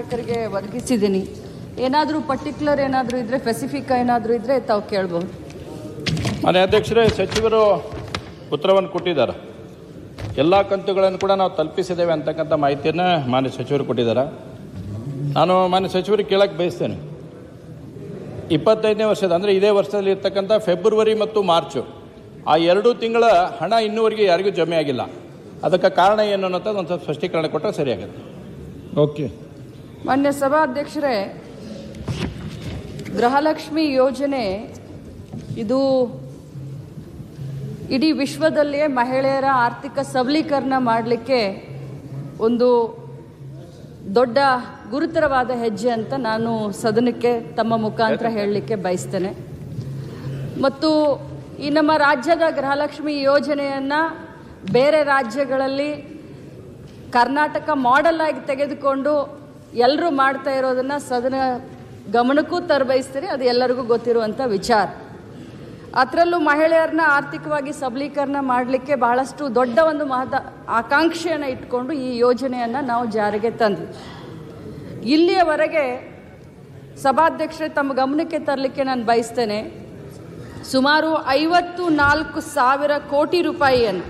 ಶಾಸಕರಿಗೆ ಒದಗಿಸಿದ್ದೀನಿ. ಏನಾದರೂ ಪರ್ಟಿಕ್ಯುಲರ್ ಏನಾದರೂ ಇದ್ದರೆ ಸ್ಪೆಸಿಫಿಕ್ ಏನಾದರೂ ಇದ್ದರೆ ತಾವು ಕೇಳ್ಬೋದು. ಮಾನ್ಯ ಅಧ್ಯಕ್ಷರೇ ಸಚಿವರು ಉತ್ತರವನ್ನು ಕೊಟ್ಟಿದ್ದಾರೆ. ಎಲ್ಲ ಕಂತುಗಳನ್ನು ಕೂಡ ನಾವು ತಲುಪಿಸಿದ್ದೇವೆ ಅಂತಕ್ಕಂಥ ಮಾಹಿತಿಯನ್ನು ಮಾನ್ಯ ಸಚಿವರು ಕೊಟ್ಟಿದ್ದಾರೆ. ನಾನು ಮಾನ್ಯ ಸಚಿವರಿಗೆ ಕೇಳಕ್ಕೆ ಬಯಸ್ತೇನೆ. ಇಪ್ಪತ್ತೈದನೇ ವರ್ಷದ ಅಂದರೆ ಇದೇ ವರ್ಷದಲ್ಲಿ ಇರ್ತಕ್ಕಂಥ ಫೆಬ್ರವರಿ ಮತ್ತು ಮಾರ್ಚು ಆ ಎರಡು ತಿಂಗಳ ಹಣ ಇನ್ನೂವರೆಗೆ ಯಾರಿಗೂ ಜಮೆ ಆಗಿಲ್ಲ ಅದಕ್ಕೆ ಕಾರಣ ಏನು ಅನ್ನೋದು ಒಂದು ಸ್ವಲ್ಪ ಸ್ಪಷ್ಟೀಕರಣ ಕೊಟ್ಟರೆ ಸರಿಯಾಗುತ್ತೆ. ಓಕೆ ಮಾನ್ಯ ಸಭಾಧ್ಯಕ್ಷರೇ ಗೃಹಲಕ್ಷ್ಮಿ ಯೋಜನೆ ಇದು ಇಡೀ ವಿಶ್ವದಲ್ಲಿಯೇ ಮಹಿಳೆಯರ ಆರ್ಥಿಕ ಸಬಲೀಕರಣ ಮಾಡಲಿಕ್ಕೆ ಒಂದು ದೊಡ್ಡ ಗುರುತರವಾದ ಹೆಜ್ಜೆ ಅಂತ ನಾನು ಸದನಕ್ಕೆ ತಮ್ಮ ಮುಖಾಂತರ ಹೇಳಲಿಕ್ಕೆ ಬಯಸ್ತೇನೆ. ಮತ್ತು ಈ ನಮ್ಮ ರಾಜ್ಯದ ಗೃಹಲಕ್ಷ್ಮಿ ಯೋಜನೆಯನ್ನು ಬೇರೆ ರಾಜ್ಯಗಳಲ್ಲಿ ಕರ್ನಾಟಕ ಮಾಡೆಲ್ ಆಗಿ ತೆಗೆದುಕೊಂಡು ಎಲ್ಲರೂ ಮಾಡ್ತಾ ಇರೋದನ್ನು ಸದನ ಗಮನಕ್ಕೂ ತರಬಯಸ್ತೀರಿ, ಅದು ಎಲ್ಲರಿಗೂ ಗೊತ್ತಿರುವಂಥ ವಿಚಾರ. ಅದರಲ್ಲೂ ಮಹಿಳೆಯರನ್ನ ಆರ್ಥಿಕವಾಗಿ ಸಬಲೀಕರಣ ಮಾಡಲಿಕ್ಕೆ ಬಹಳಷ್ಟು ದೊಡ್ಡ ಒಂದು ಮಹದ ಆಕಾಂಕ್ಷೆಯನ್ನು ಇಟ್ಕೊಂಡು ಈ ಯೋಜನೆಯನ್ನು ನಾವು ಜಾರಿಗೆ ತಂದ್ವಿ. ಇಲ್ಲಿಯವರೆಗೆ ಸಭಾಧ್ಯಕ್ಷರೇ ತಮ್ಮ ಗಮನಕ್ಕೆ ತರಲಿಕ್ಕೆ ನಾನು ಬಯಸ್ತೇನೆ, ಸುಮಾರು ಐವತ್ತು ನಾಲ್ಕು ಸಾವಿರ ಕೋಟಿ ರೂಪಾಯಿಯನ್ನು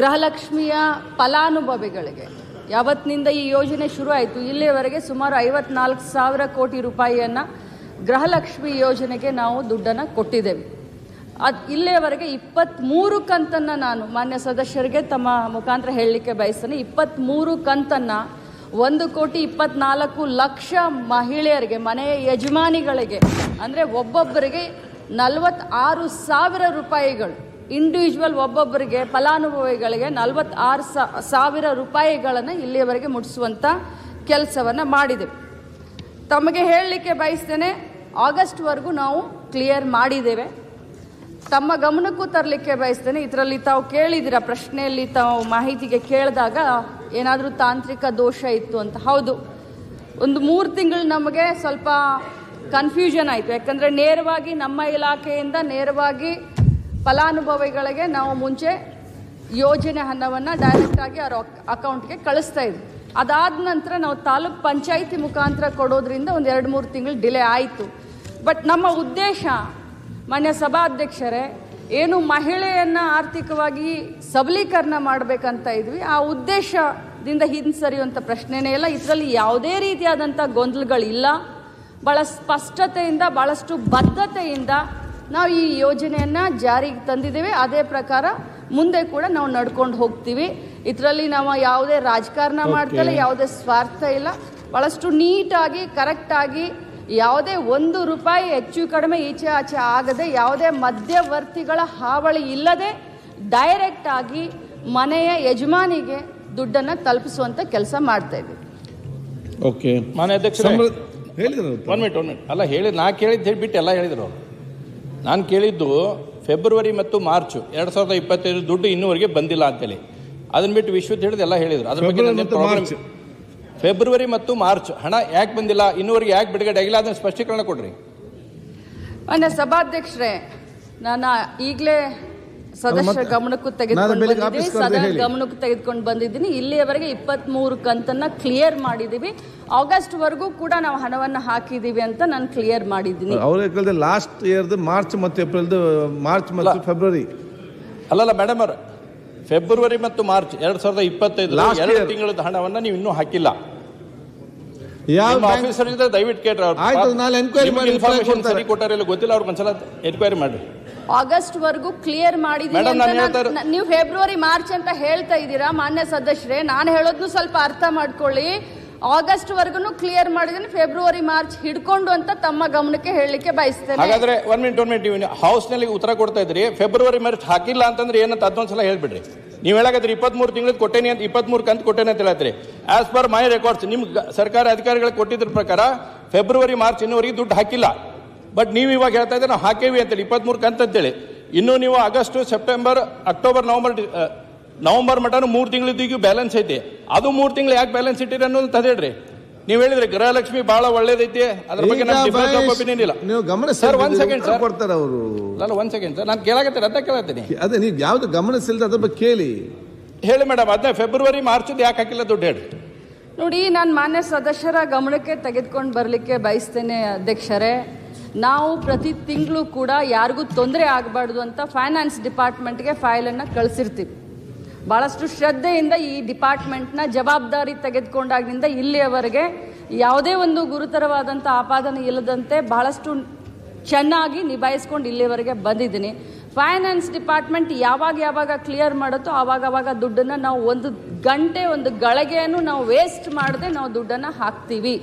ಗೃಹಲಕ್ಷ್ಮಿಯ ಫಲಾನುಭವಿಗಳಿಗೆ ಯಾವತ್ತಿನಿಂದ ಈ ಯೋಜನೆ ಶುರು ಆಯಿತು ಇಲ್ಲಿಯವರೆಗೆ ಸುಮಾರು ಐವತ್ನಾಲ್ಕು ಸಾವಿರ ಕೋಟಿ ರೂಪಾಯಿಯನ್ನು ಗೃಹಲಕ್ಷ್ಮಿ ಯೋಜನೆಗೆ ನಾವು ದುಡ್ಡನ್ನು ಕೊಟ್ಟಿದ್ದೇವೆ. ಅದು ಇಲ್ಲಿಯವರೆಗೆ ಇಪ್ಪತ್ತ್ಮೂರು ಕಂತನ್ನು ನಾನು ಮಾನ್ಯ ಸದಸ್ಯರಿಗೆ ತಮ್ಮ ಮುಖಾಂತರ ಹೇಳಲಿಕ್ಕೆ ಬಯಸ್ತೇನೆ. ಇಪ್ಪತ್ತ್ಮೂರು ಕಂತನ್ನು ಒಂದು ಕೋಟಿ ಇಪ್ಪತ್ನಾಲ್ಕು ಲಕ್ಷ ಮಹಿಳೆಯರಿಗೆ, ಮನೆಯ ಯಜಮಾನಿಗಳಿಗೆ, ಅಂದರೆ ಒಬ್ಬೊಬ್ಬರಿಗೆ ನಲವತ್ತಾರು ಸಾವಿರ ರೂಪಾಯಿಗಳು ಇಂಡಿವಿಜುವಲ್ ಒಬ್ಬೊಬ್ಬರಿಗೆ ಫಲಾನುಭವಿಗಳಿಗೆ ನಲವತ್ತಾರು ಸಾವಿರ ರೂಪಾಯಿಗಳನ್ನು ಇಲ್ಲಿಯವರೆಗೆ ಮುಟ್ಟಿಸುವಂಥ ಕೆಲಸವನ್ನು ಮಾಡಿದೆವು ತಮಗೆ ಹೇಳಲಿಕ್ಕೆ ಬಯಸ್ತೇನೆ, ಆಗಸ್ಟ್ವರೆಗೂ ನಾವು ಕ್ಲಿಯರ್ ಮಾಡಿದ್ದೇವೆ. ತಮ್ಮ ಗಮನಕ್ಕೂ ತರಲಿಕ್ಕೆ ಬಯಸ್ತೇನೆ, ಇದರಲ್ಲಿ ತಾವು ಕೇಳಿದಿರ ಪ್ರಶ್ನೆಯಲ್ಲಿ ತಾವು ಮಾಹಿತಿಗೆ ಕೇಳಿದಾಗ ಏನಾದರೂ ತಾಂತ್ರಿಕ ದೋಷ ಇತ್ತು ಅಂತ. ಹೌದು, ಒಂದು ಮೂರು ತಿಂಗಳು ನಮಗೆ ಸ್ವಲ್ಪ ಕನ್ಫ್ಯೂಷನ್ ಆಯಿತು. ಯಾಕಂದರೆ ನೇರವಾಗಿ ನಮ್ಮ ಇಲಾಖೆಯಿಂದ ನೇರವಾಗಿ ಫಲಾನುಭವಿಗಳಿಗೆ ನಾವು ಮುಂಚೆ ಯೋಜನೆ ಹಣವನ್ನು ಡೈರೆಕ್ಟಾಗಿ ಅವ್ರ ಅಕೌಂಟ್ಗೆ ಕಳಿಸ್ತಾ ಇದ್ವಿ. ಅದಾದ ನಂತರ ನಾವು ತಾಲೂಕ್ ಪಂಚಾಯಿತಿ ಮುಖಾಂತರ ಕೊಡೋದ್ರಿಂದ ಒಂದು ಎರಡು ಮೂರು ತಿಂಗಳು ಡಿಲೇ ಆಯಿತು. ಬಟ್ ನಮ್ಮ ಉದ್ದೇಶ, ಮಾನ್ಯ ಸಭಾಧ್ಯಕ್ಷರೇ, ಏನು ಮಹಿಳೆಯನ್ನು ಆರ್ಥಿಕವಾಗಿ ಸಬಲೀಕರಣ ಮಾಡಬೇಕಂತ ಇದ್ವಿ. ಆ ಉದ್ದೇಶದಿಂದ ಹಿಂಸರಿಯುವಂಥ ಪ್ರಶ್ನೆನೇ ಇಲ್ಲ. ಇದರಲ್ಲಿ ಯಾವುದೇ ರೀತಿಯಾದಂಥ ಗೊಂದಲಗಳಿಲ್ಲ. ಭಾಳ ಸ್ಪಷ್ಟತೆಯಿಂದ ಭಾಳಷ್ಟು ಬದ್ಧತೆಯಿಂದ ನಾವು ಈ ಯೋಜನೆಯನ್ನು ಜಾರಿಗೆ ತಂದಿದ್ದೇವೆ. ಅದೇ ಪ್ರಕಾರ ಮುಂದೆ ಕೂಡ ನಾವು ನಡ್ಕೊಂಡು ಹೋಗ್ತೀವಿ. ಇದರಲ್ಲಿ ನಾವು ಯಾವುದೇ ರಾಜಕಾರಣ ಮಾಡ್ತಲ್ಲ ಯಾವುದೇ ಸ್ವಾರ್ಥ ಇಲ್ಲ. ಭಾಳಷ್ಟು ನೀಟಾಗಿ ಕರೆಕ್ಟಾಗಿ ಯಾವುದೇ ಒಂದು ರೂಪಾಯಿ ಹೆಚ್ಚು ಕಡಿಮೆ ಈಚೆ ಆಚೆ ಆಗದೆ ಯಾವುದೇ ಮಧ್ಯವರ್ತಿಗಳ ಹಾವಳಿ ಇಲ್ಲದೆ ಡೈರೆಕ್ಟ್ ಆಗಿ ಮನೆಯ ಯಜಮಾನಿಗೆ ದುಡ್ಡನ್ನು ತಲುಪಿಸುವಂಥ ಕೆಲಸ ಮಾಡ್ತಾ ಇದ್ದೀವಿ ಓಕೆ ಮಾನ್ಯ ಅಧ್ಯಕ್ಷರೇ ಹೇಳಿದ್ರು ಒನ್ ಮಿನಿಟ್ ಒನ್ ಮಿನಿಟ್ ಅಲ್ಲ ಹೇಳಿ ನಾ ಕೇಳಿದ್ದು ಹೇಳಿಬಿಟ್ಟು ಎಲ್ಲ ಹೇಳಿದ್ರು ಅವರು. ನಾನು ಕೇಳಿದ್ದು ಫೆಬ್ರವರಿ ಮತ್ತು ಮಾರ್ಚ್ ಎರಡು ಸಾವಿರದ ಇಪ್ಪತ್ತೈದು ದುಡ್ಡು ಇನ್ನೂವರೆಗೆ ಬಂದಿಲ್ಲ ಅಂತೇಳಿ. ಅದನ್ನ ಬಿಟ್ಟು ವಿಶ್ವದ ಹಿಡಿದು ಎಲ್ಲ ಹೇಳಿದ್ರು. ಅದ್ರ ಬಗ್ಗೆ ಫೆಬ್ರವರಿ ನನ್ನೇನ್ ಮತ್ತು ಮಾರ್ಚ್. ಫೆಬ್ರವರಿ ಮತ್ತು ಮಾರ್ಚ್. ಹಣ ಯಾಕೆ ಬಂದಿಲ್ಲ ಇನ್ನೂವರೆಗೆ ಯಾಕೆ ಬಿಡುಗಡೆ ಆಗಿಲ್ಲ ಅದನ್ನ ಸ್ಪಷ್ಟೀಕರಣ ಕೊಡ್ರಿ. ಅನ್ನ ಸಭಾಧ್ಯಕ್ಷರೇ ನಾನು ಈಗಲೇ ಸದಸ್ಯರ ಗಮನಕ್ಕೂ ತೆಗೆದುಕೊಂಡು ಸದನ ಗಮನಕ್ಕೂ ತೆಗೆದುಕೊಂಡು ಬಂದಿದ್ದೀನಿ. ಇಲ್ಲಿಯವರೆಗೆ ಇಪ್ಪತ್ತ್ಮೂರು ಕಂತನ್ನ ಕ್ಲಿಯರ್ ಮಾಡಿದೀವಿ. ಆಗಸ್ಟ್ ವರೆಗೂ ಕೂಡ ನಾವು ಹಣವನ್ನು ಹಾಕಿದೀವಿ ಅಂತ ನಾನು ಕ್ಲಿಯರ್ ಮಾಡಿದ್ದೀನಿ. ಅವ್ರ ಲಾಸ್ಟ್ ಇಯರ್ದು ಮಾರ್ಚ್ ಮತ್ತು ಏಪ್ರಿಲ್ದು ಮಾರ್ಚ್ ಮತ್ತು ಫೆಬ್ರವರಿ ಅಲ್ಲಲ್ಲ ಮೇಡಮ್ ಅವ್ರ ಫೆಬ್ರವರಿ ಮತ್ತು ಮಾರ್ಚ್ ಎರಡ್ ಸಾವಿರದ ಇಪ್ಪತ್ತೈದು ಎರಡು ತಿಂಗಳ ತಿಂಗಳದ ಹಣವನ್ನ ನೀವು ಇನ್ನೂ ಹಾಕಿಲ್ಲ. ಆಫೀಸರ್ ಇದ್ರೆ ದಯವಿಟ್ಟು ಕೇಳ್ರಿ ಅವ್ರು. ಇನ್ಫಾರ್ಮೇಶನ್. ಸರಿ ಕೊಟ್ಟಾರ ಇಲ್ಲ ಗೊತ್ತಿಲ್ಲ ಅವ್ರಿಗೆ ಒಂದ್ಸಲ ಎನ್ಕ್ವೈರಿ ಮಾಡಿ ಆಗಸ್ಟ್ವರೆಗೂ ಕ್ಲಿಯರ್ ಮಾಡಿದೀನಿ ನೀವು ಫೆಬ್ರವರಿ ಮಾರ್ಚ್ ಅಂತ ಹೇಳ್ತಾ ಇದ್ದೀರಾ ಮಾನ್ಯ ಸದಸ್ಯರೇ? ನಾನು ಹೇಳೋದ್ನು ಸ್ವಲ್ಪ ಅರ್ಥ ಮಾಡ್ಕೊಳ್ಳಿ. ಆಗಸ್ಟ್ ವರ್ಗು ಕ್ಲಿಯರ್ ಮಾಡಿದ್ರೆ ಫೆಬ್ರವರಿ ಮಾರ್ಚ್ ಹಿಡ್ಕೊಂಡು ಅಂತ ತಮ್ಮ ಗಮನಕ್ಕೆ ಹೇಳಲಿಕ್ಕೆ ಬಯಸ್ತೇನೆ. ಹಾಗಾದ್ರೆ ಒನ್ ಮಿನಿಟ್ ಒನ್ ಮಿನಿಟ್ ನೀವು ಹೌಸ್ನಲ್ಲಿ ಉತ್ತರ ಕೊಡ್ತಾ ಇದ್ರಿ ಫೆಬ್ರವರಿ ಮಾರ್ಚ್ ಹಾಕಿಲ್ಲ ಅಂತಂದ್ರೆ ಏನಂತ ಅದೊಂದ್ಸಲ ಹೇಳ್ಬಿಡ್ರಿ. ನೀವು ಹೇಳಕತ್ರಿ ಇಪ್ಪತ್ಮೂರು ತಿಂಗಳ ಕೊಟ್ಟೇನಿ ಅಂತ ಇಪ್ಪತ್ಮೂರು ಕಂತು ಕೊಟ್ಟೇನೆ ಅಂತ ಹೇಳತ್ರಿ ಆಸ್ ಪರ್ ಮೈ ರೆಕಾರ್ಡ್ಸ್ ನಿಮ್ ಗ- ಸರ್ಕಾರ ಅಧಿಕಾರಿಗಳಿಗೆ ಕೊಟ್ಟಿದ್ರ ಪ್ರಕಾರ ಫೆಬ್ರವರಿ ಮಾರ್ಚ್ ಇನ್ನೂವರೆಗೆ ದುಡ್ಡು ಹಾಕಿಲ್ಲ. ಬಟ್ ನೀವು ಇವಾಗ ಹೇಳ್ತಾ ಇದ್ದೀರಿ ನಾವು ಹಾಕೇವಿ ಅಂತೇಳಿ ಇಪ್ಪತ್ಮೂರು ಅಂತ ಅಂತೇಳಿ. ಇನ್ನು ನೀವು August September October November November mutton ಮೂರು ತಿಂಗಳಿದ್ದೀಗೂ ಬ್ಯಾಲೆನ್ಸ್ ಐತಿ. ಅದು ಮೂರು ತಿಂಗಳು ಯಾಕೆ ಬ್ಯಾಲೆನ್ಸ್ ಇಟ್ಟಿರಿ ಅನ್ನೋದು ತದೇಳ್ರಿ ಹೇಳ್ರಿ. ನೀವು ಹೇಳಿದ್ರೆ ಗೃಹಲಕ್ಷ್ಮಿ ಬಹಳ ಒಳ್ಳೇದೈತಿ ಅದ್ರ ಬಗ್ಗೆ ಒಪಿನಿಯನ್ ನೀವು ಗಮನ ಸರ್ ಒಂದ್ ಸೆಕೆಂಡ್ ಸರ್ ಕೊಡ್ತಾರೆ ಅವರು. ಅಲ್ಲ ಒನ್ ಸೆಕೆಂಡ್ ಸರ್ ನಾನು ಕೇಳಾಕತ್ತೀನಿ ಅದ ಕೇಳತ್ತೀನಿ ಅದೇ ನೀವು ಯಾವ್ದು ಗಮನಿಸಿಲ್ದ ಅದ್ರ ಬಗ್ಗೆ ಕೇಳಿ. ಹೇಳಿ ಮೇಡಮ್ ಅದನ್ನ ಫೆಬ್ರವರಿ ಮಾರ್ಚ್ ಯಾಕೆ ಹಾಕಿಲ್ಲ ದುಡ್ಡು ಹೇಳಿ ನೋಡಿ ನಾನು ಮಾನ್ಯ ಸದಸ್ಯರ ಗಮನಕ್ಕೆ ತೆಗೆದುಕೊಂಡು ಬರಲಿಕ್ಕೆ ಬಯಸ್ತೇನೆ ಅಧ್ಯಕ್ಷರೇ. ನಾವು ಪ್ರತಿ ತಿಂಗಳು ಕೂಡ ಯಾರಿಗೂ ತೊಂದರೆ ಆಗಬಾರ್ದು ಅಂತ ಫೈನಾನ್ಸ್ ಡಿಪಾರ್ಟ್ಮೆಂಟ್ಗೆ ಫೈಲನ್ನು ಕಳಿಸಿರ್ತೀವಿ. ಭಾಳಷ್ಟು ಶ್ರದ್ಧೆಯಿಂದ ಈ ಡಿಪಾರ್ಟ್ಮೆಂಟ್ನ ಜವಾಬ್ದಾರಿ ತೆಗೆದುಕೊಂಡಾಗಿನಿಂದ ಇಲ್ಲಿಯವರೆಗೆ ಯಾವುದೇ ಒಂದು ಗುರುತರವಾದಂಥ ಆಪಾದನೆ ಇಲ್ಲದಂತೆ ಬಹಳಷ್ಟು ಚೆನ್ನಾಗಿ ನಿಭಾಯಿಸ್ಕೊಂಡು ಇಲ್ಲಿಯವರೆಗೆ ಬಂದಿದ್ದೀನಿ. ಫೈನಾನ್ಸ್ ಡಿಪಾರ್ಟ್ಮೆಂಟ್ ಯಾವಾಗ ಯಾವಾಗ ಕ್ಲಿಯರ್ ಮಾಡುತ್ತೋ ಆವಾಗ ಆವಾಗ ದುಡ್ಡನ್ನು ನಾವು ಒಂದು ಗಂಟೆ, ಒಂದು ಗಳಿಗೆಯನ್ನು ನಾವು ವೇಸ್ಟ್ ಮಾಡದೆ ನಾವು ದುಡ್ಡನ್ನು ಹಾಕ್ತೀವಿ.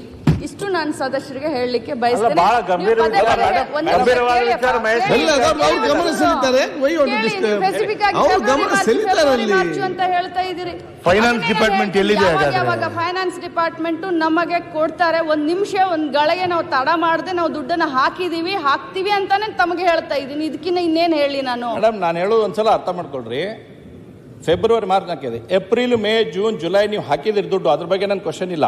ಇಷ್ಟು ನಾನು ಸದಸ್ಯರಿಗೆ ಹೇಳಲಿಕ್ಕೆ ಬಯಸ್ತೇನೆ ಬಹಳ ನೀವು ಪದೇ ವಿಚಾರ, ಪದೇ ಮೇಡಮ್. ಒಂದು ಗಂಭೀರವಾದ ಕೇಳಿ ವಿಚಾರ ಅಪ್ಪ, ಮಹೇಶ್ ಕೇಳಿ. ಇಲ್ಲ, ಅದು ಅವ್ರು ಗಮನ ಸೆಳೀತಾರೆ. ವೈ want to ಕೇಳಿ, disturb? specific ಆಗಿ ಅವ್ರು ಫೆಬ್ರವರಿ, ಮಾರ್ಚ್, ಸೆಳೀತಾರೆ ಫೆಬ್ರವರಿ, ಅಲ್ಲಿ. ಮಾರ್ಚ್ ಅಂತ ಹೇಳ್ತಾ ಇದ್ದೀರಿ Finance ಅದನ್ನೇ department ಹೇಳ್ತೀನಿ, ಎಲ್ಲಿದೆ ಯಾವಾಗ ಹಾಗಾದ್ರೆ? ಯಾವಾಗ ಫೈನಾನ್ಸ್ ಡಿಪಾರ್ಟ್ಮೆಂಟ್ ನಮಗೆ ಕೊಡ್ತಾರೆ ಒಂದ್ ನಿಮಿಷ ಒಂದ್ ಗಳಿಗೆ ನಾವು ತಡ ಮಾಡದೆ ನಾವು ದುಡ್ಡನ್ನ ಹಾಕಿದೀವಿ ಹಾಕ್ತಿವಿ ಅಂತಾನೆ ತಮಗೆ ಹೇಳ್ತಾ ಇದೀನಿ ಇದಕ್ಕಿನ್ನ ಇನ್ನೇನ್ ಹೇಳಿ ನಾನು ಮೇಡಮ್ ನಾನು ಹೇಳೋದು ಒಂದ್ಸಲ ಅರ್ಥ ಮಾಡ್ಕೊಳ್ರಿ ಫೆಬ್ರವರಿ ಮಾರ್ಚ್ ಹಾಕಿದೆ ಏಪ್ರಿಲ್ ಮೇ ಜೂನ್ ಜುಲೈ ನೀವು ಹಾಕಿದಿರಿ ದುಡ್ಡು ಅದ್ರ ಬಗ್ಗೆ ನನ್ನ ಕ್ವಶನ್ ಇಲ್ಲ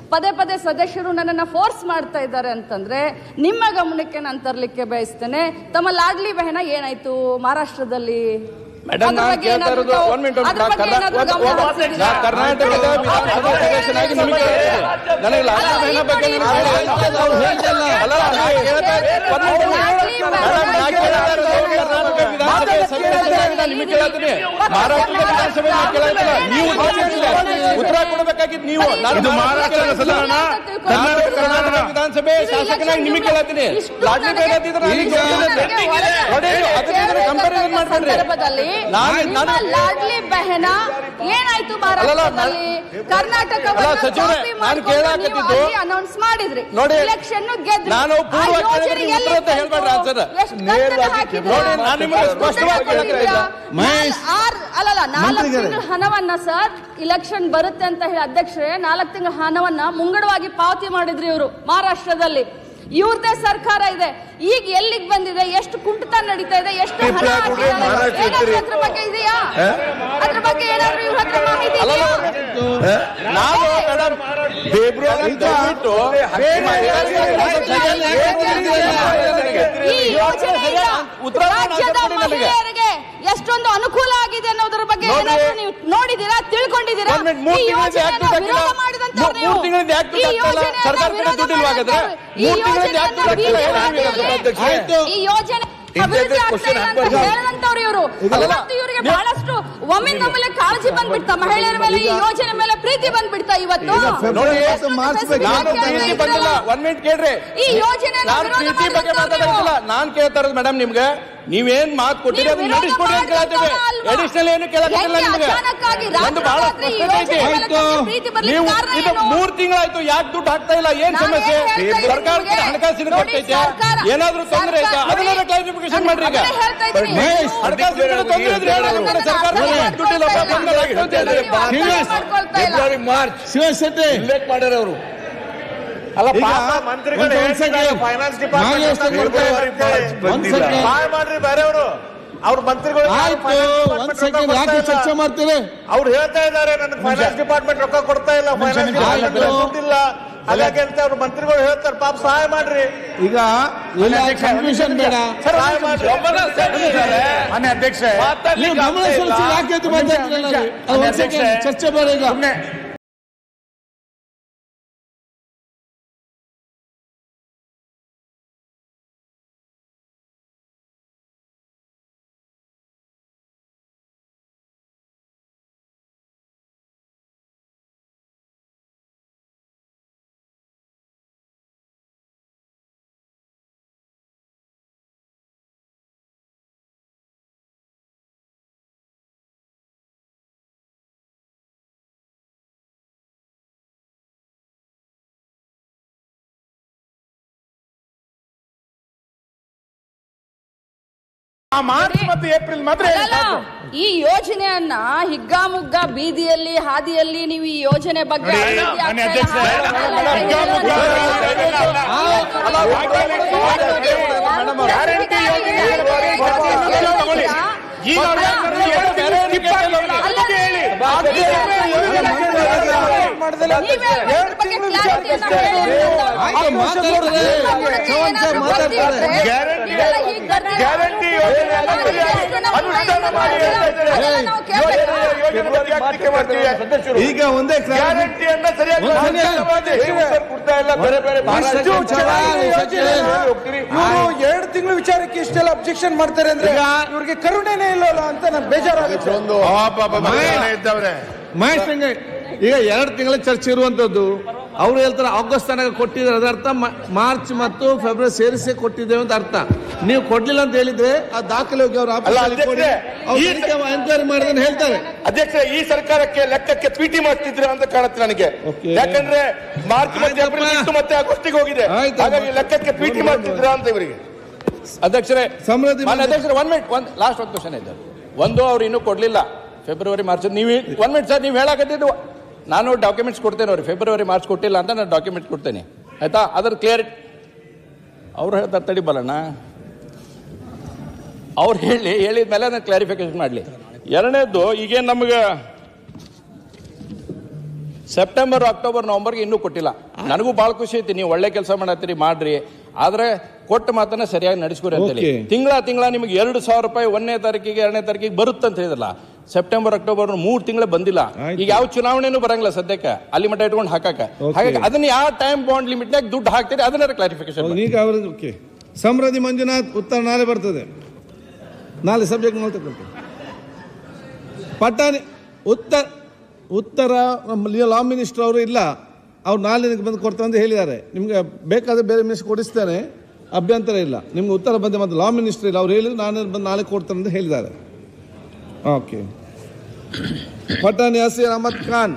ಪದೇ ಪದೇ ಸದಸ್ಯರು ನನ್ನನ್ನು ಫೋರ್ಸ್ ಮಾಡ್ತಾ ಇದ್ದಾರೆ ಅಂತಂದ್ರೆ ನಿಮ್ಮ ಗಮನಕ್ಕೆ ನಾನು ತರಲಿಕ್ಕೆ ಬಯಸ್ತೇನೆ. ತಮ್ಮ ಲಾಡ್ಲಿ ಬಹನ ಏನಾಯ್ತು? ಮಹಾರಾಷ್ಟ್ರದಲ್ಲಿ ಮೇಡಮ್ ನಾನು ಕೇಳ್ತಾ ಇರೋದು ಒಂದ್ ಮಿನಿಟ್? ಕರ್ನಾಟಕದ ನಿಮಗೆ. ನನಗೆ ಬಗ್ಗೆ ಮಹಾರಾಷ್ಟ್ರದ ವಿಧಾನಸಭೆ ನೀವು ಉತ್ತರ- ಉತ್ತರ ಕೊಡಬೇಕಾಗಿದ್ದು ನೀವು ನಾನು ಮಹಾರಾಷ್ಟ್ರ ಕರ್ನಾಟಕ ಕರ್ನಾಟಕ ವಿಧಾನಸಭೆ ಶಾಸಕನಾಗಿ ನಿಮಗೆ ಕೇಳತ್ತೀನಿ ಲಾಟ್ರಿ ಕಂಪ್ಯಾರಿಸನ್ ಮಾಡಬೇಡ್ರಿ ಲಾಡ್ಲಿ ಬೆಹನ ಏನಾಯ್ತು ಮಹಾರಾಷ್ಟ್ರದಲ್ಲಿ ಕರ್ನಾಟಕ ಅನೌನ್ಸ್ ಮಾಡಿದ್ರಿ. ನೋಡಿ, ಎಲೆಕ್ಷನ್ ಗೆದ್ರಿ. ನಾನು ಪೂರ್ವ ಅಲ್ಲಲ್ಲ ನಾಲ್ಕು ತಿಂಗಳ ಹಣವನ್ನ ಸರ್ ಇಲೆಕ್ಷನ್ ಬರುತ್ತೆ ಅಂತ ಹೇಳಿ ಅಧ್ಯಕ್ಷರೇ ನಾಲ್ಕು ತಿಂಗಳ ಹಣವನ್ನ ಮುಂಗಡವಾಗಿ ಪಾವತಿ ಮಾಡಿದ್ರಿ ಇವರು ಮಹಾರಾಷ್ಟ್ರದಲ್ಲಿ. ಇವ್ರದೇ ಸರ್ಕಾರ ಇದೆ. ಈಗ ಎಲ್ಲಿಗೆ ಬಂದಿದೆ? ಎಷ್ಟು ಕುಂಟತ ನಡೀತಾ ಇದೆ? ಎಷ್ಟು ಹಣ ಹಾಕಿದ್ದಾರೆ? ಅದ್ರ ಬಗ್ಗೆ ಇದೆಯಾ? ಅದ್ರ ಬಗ್ಗೆ ಏನಾದ್ರು ಇವ್ರ ಹತ್ರ ಮಾಹಿತಿ ಇದೆಯಾ? ನಾನು ಮೇಡಮ್ ಈ ಯೋಜನೆಯಿಂದ ಉತ್ತರ ರಾಜ್ಯದ ಮಹಿಳೆಯರಿಗೆ ಎಷ್ಟೊಂದು ಅನುಕೂಲ ಆಗಿದೆ ಅನ್ನೋದ್ರ ಬಗ್ಗೆ. ನೀವು ನೋಡಿದೀರಾ ತಿಳ್ಕೊಂಡಿದ್ದೀರಾ? ಈ ಯೋಜನೆಯನ್ನ? ವಿರೋಧ ಮಾಡಿದಂತವ್ರು ನೀವು. ಈ ಯೋಜನೆಯನ್ನ ವಿರೋಧ? ಮಾಡಿದಂತವ್ರು. ಯೋಜನೆಯನ್ನ ಆಯ್ತು. ಯೋಜನೆ ಅಭಿವೃದ್ಧಿ ಆಗ್ತಾ ಇಲ್ಲ ಅಂತ ಹೇಳಿದಂತವ್ರು ಇವರು. ಇವರಿಗೆ ಬಹಳಷ್ಟು ಕಾಳಜಿ ಬಂದ್ಬಿಡ್ತಾ ಮಹಿಳೆಯರ ಮೇಲೆ ಈ ಯೋಜನೆ ಮೇಲೆ ಪ್ರೀತಿ ಬಂದ್ಬಿಡ್ತಾ ಇವತ್ತು. ನೋಡಿ, ಮಾರ್ಚ್ ಬಗ್ಗೆ ನಾನು ಪ್ರೀತಿ ಬಂದಿಲ್ಲ? ಒಂದ್ ಮಿನಿಟ್ ಕೇಳ್ರಿ. ಈ ಯೋಜನೆ ನಾನು ವಿರೋಧ ಪ್ರೀತಿ ಬಗ್ಗೆ ಮಾಡಿದಂತವ್ರು ನಾನ್ ಕೇಳ್ತಾ ಇರೋದು ಮೇಡಮ್ ನಿಮ್ಗೆ. ನೀವೇನ್ ಮಾತು ಕೊಟ್ಟಿರಿ ನೀವು ಅದನ್ನ ನಡೆಸ್ಕೊಡಿ ಅಂತ ಕೇಳ್ತೇವೆ? ಅಡಿಷನಲ್ ಏನು ಕೇಳಕ್ಕಿಲ್ಲ ನಿಮಗೆ? ಒಂದು ಬಹಳ ಸ್ಪಷ್ಟತೆ ಐತಿ. ನೀವು ಇದು? ಮೂರ್ ತಿಂಗಳಾಯ್ತು ಯಾಕೆ ದುಡ್ಡು ಹಾಕ್ತಾ ಇಲ್ಲ? ಏನ್ ಸಮಸ್ಯೆ? ಸರ್ಕಾರಕ್ಕೆ? ಹಣಕಾಸಿನ ಕೊಟ್ಟೈತೆ ಏನಾದ್ರೂ ತೊಂದರೆ ಐತಾ? ಅದನ್ನೆಲ್ಲ ಕ್ಲಾರಿಫಿಕೇಶನ್ ಮಾಡ್ರಿ ಈಗ. ಹಣಕಾಸಿನ ತೊಂದರೆ ಇದ್ರೆ ಹೇಳಿ ಸರ್ಕಾರ ದುಡ್ಡಿಲ್ಲ ಬಂದಲ್ಲ ಅಂತ ಹೇಳಿದ್ರೆ ಮಾರ್ಚ್ ಶಿವಶೆಟ್ಟಿ. ಉಲ್ಲೇಖ ಮಾಡ್ಯಾರ ಅವರು ಬೇರೆಯವರು. ಅವ್ರ ಮಂತ್ರಿಗಳು ಆಯ್ತು ಒಂದ್ ಸೆಕೆಂಡ್ ಯಾಕೆ ಚರ್ಚೆ ಮಾಡ್ತೀವಿ ಅವ್ರು ಹೇಳ್ತಾ ಇದ್ದಾರೆ ನನಗೆ ಫೈನಾನ್ಸ್ ಡಿಪಾರ್ಟ್ಮೆಂಟ್ ರೊಕ್ಕ ಕೊಡ್ತಾ ಇಲ್ಲ ಫೈನಾನ್ಸ್ ಡಿಪಾರ್ಟ್ಮೆಂಟ್ ಅಂತ ಅವ್ರ ಮಂತ್ರಿಗಳು ಹೇಳ್ತಾರೆ ಪಾಪ ಸಹಾಯ ಮಾಡ್ರಿ. ಈಗ ಕನ್ಫ್ಯೂಷನ್ ಬೇಡ. ಸಹಾಯ ಮಾಡ್ರಿ. ಮಾನ್ಯ ಅಧ್ಯಕ್ಷ. ಯಾಕೆ ಚರ್ಚೆ ಬೇಡ ಈಗ? ಮಾರ್ಚ್ ಮತ್ತು ಏಪ್ರಿಲ್ ಮಾತ್ರ ಹೇಳಿ ಅಲ್ಲಲ್ಲ, ಸಾಕು. ಈ ಯೋಜನೆಯನ್ನ ಹಿಗ್ಗಾಮುಗ್ಗ ಬೀದಿಯಲ್ಲಿ ಹಾದಿಯಲ್ಲಿ ನೀವು ಈ ಯೋಜನೆ ಬಗ್ಗೆ ನೋಡಿ, ಅಭಿವೃದ್ಧಿ ಆಗ್ತಾ ಅಲ್ಲ ಇಲ್ಲ, ಅಲ್ಲ ಅಲ್ಲ ಇಲ್ಲ, ಅಲ್ಲ ಅಲ್ಲ ಅಲ್ಲ ಅಲ್ಲ ಅಲ್ಲ, ಅಲ್ಲ, ಅಲ್ಲ, ಅಲ್ಲ, ಅಲ್ಲ, ಅಲ್ಲ, ಅಲ್ಲ, ಅಲ್ಲ, ಅಲ್ಲ, ಅಲ್ಲ. ಅಲ್ಲ, ಅಲ್ಲ ಅ ಅನುಷ್ಠಾನ ಮಾಡಿ ಹೇಳ್ತಾ ಇದ್ದಾರೆ. ಅದೆಲ್ಲ ನಾವು ಕೇಳ್ಬೇಕು. ಯೋಜನೆ ಯೋಜನೆ ಬಗ್ಗೆ ಯಾಕೆ ಟೀಕೆ ಮಾಡ್ತೀವಿ ಸದಸ್ಯರು ಈಗ ಒಂದೇ ಕ್ಲಾರಿಟಿ ಗ್ಯಾರಂಟಿಯನ್ನ ಸರಿಯಾಗಿ ಮಾನ್ಯ ಅನುಷ್ಠಾನ ಮಾಡಿ. ಉತ್ತರ ಕೊಡ್ತಾ ಇಲ್ಲ ಬೇರೆ ಈಗ ಒಂದೇ second. ಹೋಗ್ತೀರಿ ಇವರು ಎರಡು ತಿಂಗಳು ವಿಚಾರಕ್ಕೆ ಇಷ್ಟೆಲ್ಲ ಅಬ್ಜೆಕ್ಷನ್ ಮಾಡ್ತಾರೆ ಅಂದ್ರೆ ಈಗ- ಇವ್ರಿಗೆ ಕರುಣೆನೇ ಇಲ್ಲಲ್ಲ ಅಂತ ನನ್ ಬೇಜಾರಾಗುತ್ತೆ. ಒಂದು ಮಹೇಶ್ ಸಿಂಗ್ ಈಗ ಎರಡು ತಿಂಗಳ ಚರ್ಚೆ ಇರುವಂತದ್ದು. ಅವ್ರು ಹೇಳ್ತಾರೆ ಆಗಸ್ಟ್ ತನಕ ಕೊಟ್ಟಿದ್ದಾರೆ. ಅದರ್ಥ ಮಾರ್ಚ್ ಮತ್ತು ಫೆಬ್ರವರಿ ಸೇರಿಸಿ ಕೊಟ್ಟಿದ್ದೇವೆ ಅಂತ ಅರ್ಥ. ನೀವು ಕೊಡ್ಲಿಲ್ಲ ಅಂತ ಹೇಳಿದ್ರೆ ಆ ದಾಖಲೆ ಹೋಗಿ ಅವರು ಎನ್ಕ್ವೈರಿ ಮಾಡಿದ್ರೆ ಹೇಳ್ತಾರೆ. ಅಧ್ಯಕ್ಷ ಈ ಸರ್ಕಾರಕ್ಕೆ ಲೆಕ್ಕಕ್ಕೆ ಪಿಟಿ ಮಾಡ್ತಿದ್ರೆ ಅಂತ ಕಾಣುತ್ತೆ ನನಗೆ. ಯಾಕಂದ್ರೆ ಮಾರ್ಚ್ ಮತ್ತೆ ಏಪ್ರಿಲ್ ಮತ್ತೆ ಆಗಸ್ಟಿಗೆ ಹೋಗಿದೆ. ಹಾಗಾಗಿ ಲೆಕ್ಕಕ್ಕೆ ಟ್ವೀಟಿ ಮಾಡ್ತಿದ್ರ ಅಂತ ಇವರಿಗೆ. ಅಧ್ಯಕ್ಷರೇ ಸಮೃದ್ಧಿ ಅಧ್ಯಕ್ಷರೇ ಒನ್ ಮಿನಿಟ್ ಒಂದು ಲಾಸ್ಟ್ ಒಂದು ಕ್ವಶನ್ ಇದೆ ಒಂದು ಅವ್ರು ಇನ್ನೂ ಕೊಡ್ಲಿಲ್ಲ. ಫೆಬ್ರವರಿ ಮಾರ್ಚ್ ನೀವು ಒನ್ ಮಿನಿಟ್ ಸರ್ ನೀವು ಹೇಳಕತ್ತಿದ್ದು ನಾನು ಡಾಕ್ಯುಮೆಂಟ್ಸ್ ಕೊಡ್ತೇನೆ ಅವ್ರಿಗೆ ಫೆಬ್ರವರಿ ಮಾರ್ಚ್ ಕೊಟ್ಟಿಲ್ಲ ಅಂತ ನಾನು ಡಾಕ್ಯುಮೆಂಟ್ ಕೊಡ್ತೇನೆ. ಆಯ್ತಾ? ಅದ್ರ ಕ್ಲಿಯರ್ ಅವ್ರು ಹೇಳ್ತಾರೆ ತಡಿ ಬಲಣ್ಣ. ಅವ್ರು ಹೇಳಿ ಹೇಳಿದ ಮೇಲೆ ನಾನು ಕ್ಲಾರಿಫಿಕೇಶನ್ ಮಾಡಲಿ. ಎರಡನೇದು ಈಗೇನು ನಮಗೆ ಸೆಪ್ಟೆಂಬರ್ ಅಕ್ಟೋಬರ್ ನವಂಬರ್ಗೆ ಇನ್ನೂ ಕೊಟ್ಟಿಲ್ಲ. ನನಗೂ ಭಾಳ ಖುಷಿ ಐತಿ ನೀವು ಒಳ್ಳೆ ಕೆಲಸ ಮಾಡತ್ತೀರಿ ಮಾಡ್ರಿ. ಆದ್ರೆ ಕೊಟ್ಟ ಮಾತನ್ನ ಸರಿಯಾಗಿ ನಡೆಸ್ಕೊರಿ ಅಂತೇಳಿ. ಹೇಳಿ ತಿಂಗಳ ತಿಂಗಳ ನಿಮಗೆ ಎರಡು ಸಾವಿರ ರೂಪಾಯಿ ಒಂದನೇ ತಾರೀಕಿಗೆ ಎರಡನೇ ತಾರೀಕಿಗೆ ಬರುತ್ತೆ ಅಂತ ಹೇಳಿದ್ರಲ್ಲ ಸೆಪ್ಟೆಂಬರ್ ಅಕ್ಟೋಬರ್ ಮೂರು ತಿಂಗಳು ಬಂದಿಲ್ಲ. ಈಗ ಯಾವ ಚುನಾವಣೆನೂ ಬರಂಗಿಲ್ಲ ಸದ್ಯಕ್ಕೆ. ಅಲ್ಲಿ ಮಟ್ಟ ಇಟ್ಕೊಂಡು ಹಾಕಾಕ Okay. ಹಾಗಾಗಿ ಅದನ್ನ ಯಾವ ಟೈಮ್ ಬಾಂಡ್ ಲಿಮಿಟ್ನಾಗ ದುಡ್ಡು ಹಾಕ್ತೀರಿ? ಅದನ್ನ ಕ್ಲಾರಿಫಿಕೇಶನ್ ಈಗ ಅವ್ರಿಗೆ ಓಕೆ. ಸಮೃದ್ಧಿ ಮಂಜುನಾಥ್ ಉತ್ತರ ನಾಳೆ ಬರ್ತದೆ. ನಾಳೆ ಸಬ್ಜೆಕ್ಟ್ ನೋಡ್ತಕ್ಕಂಥ ಪಟ್ಟಾಣಿ ಉತ್ತರ ಉತ್ತರ ಲಾ ಮಿನಿಸ್ಟರ್ ಅವರು ಇಲ್ಲ. ಅವ್ರು ನಾಳೆ ನಿನಗೆ ಬಂದು ಕೊಡ್ತಾರೆ ಅಂತ ಹೇಳಿದ್ದಾರೆ. ನಿಮಗೆ ಬೇಕಾದ್ರೆ ಬೇರೆ ಮಿನಿಸ್ಟರ್ ಕೊಡಿಸ್ತಾನೆ. ಅಭ್ಯಂತರ ಇಲ್ಲ. ನಿಮ್ಗೆ ಉತ್ತರ ಬಂದೆ ಮತ್ತು ಲಾ ಮಿನಿಸ್ಟರ್ ಇಲ್ಲ. ಅವ್ರು ಹೇಳಿದ್ರು ನಾನು ಬಂದು ನಾಳೆ ಕೊಡ್ತಾರೆ ಅಂತ ಹೇಳಿದ್ದಾರೆ. ಓಕೆ ಪಟ್ಟಾಣಿ ಹಸೀರ್ ಅಹಮದ್ ಖಾನ್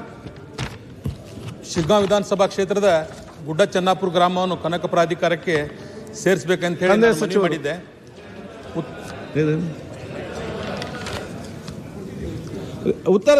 ಶಿಗ್ಗಾಂವ್ ವಿಧಾನಸಭಾ ಕ್ಷೇತ್ರದ ಗುಡ್ಡ ಚೆನ್ನಾಪುರ ಗ್ರಾಮವನ್ನು ಕನಕ ಪ್ರಾಧಿಕಾರಕ್ಕೆ ಸೇರಿಸಬೇಕಂತ ಹೇಳಿ ಸಚಿವ ಮಾಡಿದ್ದೆ. ಉತ್ತರ